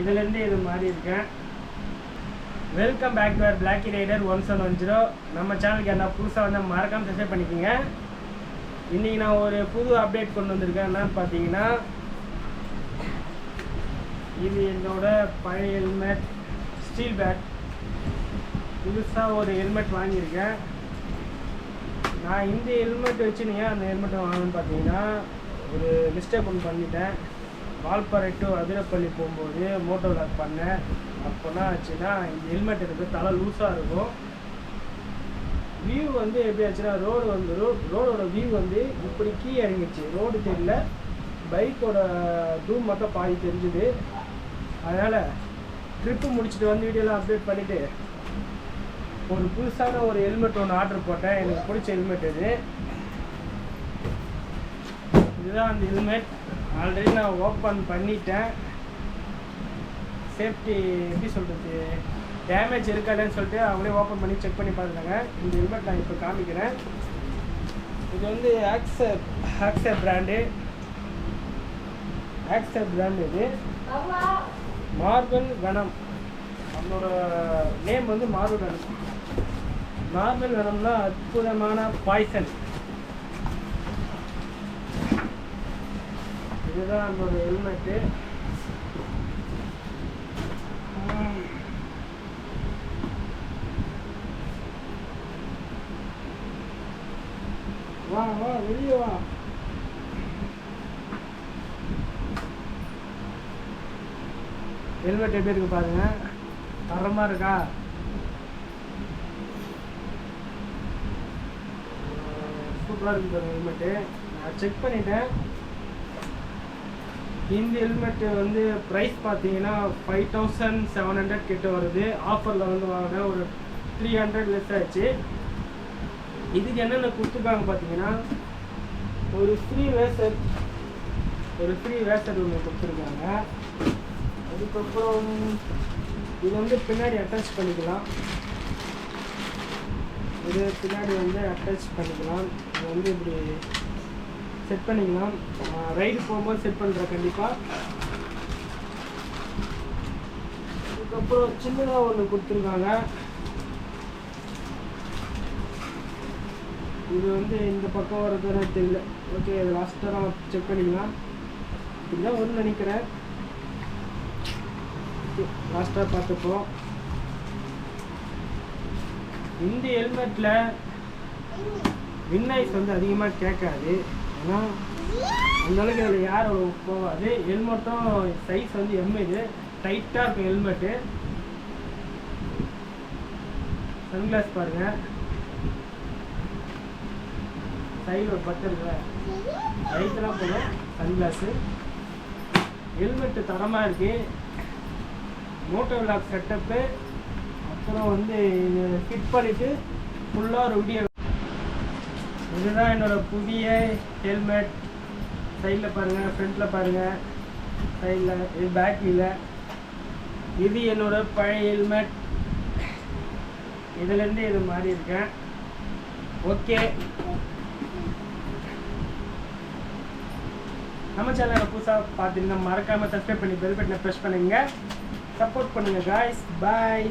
இதுலேருந்து இது மாறி இருக்கேன் welcome back to Blacky Rider one seven one zero நம்ம சேனலுக்கு என்ன புதுசாக வந்து மறக்காமல் சப்ஸ்கிரைப் பண்ணிக்கோங்க. இன்றைக்கி நான் ஒரு புது அப்டேட் கொண்டு வந்திருக்கேன். என்னன்னு பார்த்தீங்கன்னா இது என்னோட பழைய ஹெல்மெட் ஸ்டீல் பேக் புதுசாக ஒரு ஹெல்மெட் வாங்கியிருக்கேன். நான் இந்த ஹெல்மெட் வச்சுனீங்க அந்த ஹெல்மெட்டை வாங்கணும்னு பார்த்தீங்கன்னா ஒரு மிஸ்டேக் ஒன்று பண்ணிட்டேன். வால்பாறை டு அதிரப்பள்ளி போகும்போது மோட்டோ லாக் பண்ணேன். அப்போனா ஆச்சுன்னா இந்த ஹெல்மெட் எனக்கு தலை லூஸாக இருக்கும். வியூ வந்து எப்படி ஆச்சுன்னா ரோடு வந்து ரோட் ரோடோட வியூ வந்து இப்படி கீ இறங்கிடுச்சு. ரோடு தெரியல. பைக்கோட டூம் மட்டும் பாதி தெரிஞ்சுது. அதனால் ட்ரிப்பு முடிச்சுட்டு வந்து வீடியோலாம் அப்டேட் பண்ணிவிட்டு ஒரு புதுசான ஒரு ஹெல்மெட் ஒன்று ஆர்டர் போட்டேன். எனக்கு பிடிச்ச ஹெல்மெட் இது. இதுதான் அந்த ஹெல்மெட் ஆல்ரெடி நான் ஓப்பன் பண்ணிட்டேன். சேஃப்டி எப்படி சொல்கிறது டேமேஜ் இருக்காதுன்னு சொல்லிட்டு அவங்களே ஓப்பன் பண்ணி செக் பண்ணி பார்த்துட்டாங்க இந்த ஹெல்மெட் நான் இப்போ காமிக்கிறேன். இது வந்து Axor Axor brand Axor brand இது. மார்பல் கனம் நம்மளோட நேம் வந்து மார்பல் கனம் மார்பல் கனம்னா அற்புதமான பாய்சன் இதுதான் நம்மளோட ஹெல்மெட்டு வா வா வெளியே வா. ஹெல்மெட் எப்படி இருக்கு பாருங்க? தரமா இருக்கா? சூப்பராக இருக்கு பாருங்க ஹெல்மெட்டு நான் செக் பண்ணிட்டேன். இந்த ஹெல்மெட்டு வந்து ப்ரைஸ் பார்த்தீங்கன்னா ஃபைவ் தௌசண்ட் செவன் ஹண்ட்ரட் கிட்ட வருது. ஆஃபரில் வந்து வாங்கினேன் ஒரு த்ரீ ஹண்ட்ரட் லெஸ் ஆச்சு. இதுக்கு என்னென்ன கொடுத்துருக்காங்க பார்த்தீங்கன்னா ஒரு ஃப்ரீ வேசர் ஒரு ஃப்ரீ வேசர் ஒன்று கொடுத்துருக்காங்க. அதுக்கப்புறம் இது வந்து பின்னாடி அட்டாச் பண்ணிக்கலாம். இது பின்னாடி வந்து அட்டாச் பண்ணிக்கலாம். இது வந்து இப்படி செட் பண்ணிக்கலாம். ரைடு போகும்போது செட் பண்ணுறேன் கண்டிப்பாக அதுக்கப்புறம் சின்னதாக ஒன்று கொடுத்துருக்காங்க. இது வந்து இந்த பக்கம் வரதுன்னு தெரியல. ஓகே இது லாஸ்ட்டாக நம்ம செக் பண்ணிக்கலாம். இதுதான் வரும்னு நினைக்கிறேன். லாஸ்ட்டாக பார்த்துப்போம். இந்த ஹெல்மெட்டில் வின்னாய்ஸ் வந்து அதிகமாக கேட்காது. அந்தளவுக்கு அந்த அளவுக்கு அதில் யார் போகாது. ஹெல்மெட்டும் சைஸ் வந்து எம் இது. டைட்டாக இருக்கும் ஹெல்மெட்டு சன்கிளாஸ் பாருங்கள் சைடில் ஒரு பத்து இருக்குல்ல. லைட்டெல்லாம் போதும் சன்கிளாஸு ஹெல்மெட்டு தரமாக இருக்குது மோட்டோ விளாக் செட்டப்பு அப்புறம் வந்து இது ஃபிட் பண்ணிவிட்டு ஃபுல்லாக ஒரு வீடியோ இதுதான் என்னோட புதிய ஹெல்மெட் சைடில் பாருங்கள் ஃப்ரண்ட்டில் பாருங்கள் சைடில் இது பேக்கில் இது என்னோட பழைய ஹெல்மெட் இதுலேருந்து இது மாறி இருக்கேன். ஓகே நம்ம சேனலை புதுசாக பார்த்துருந்தா மறக்காமல் சப்ஸ்கிரைப் பண்ணி பெல் பட்டனை ப்ரெஸ் பண்ணுங்கள் சப்போர்ட் பண்ணுங்கள் காய்ஸ் பாய்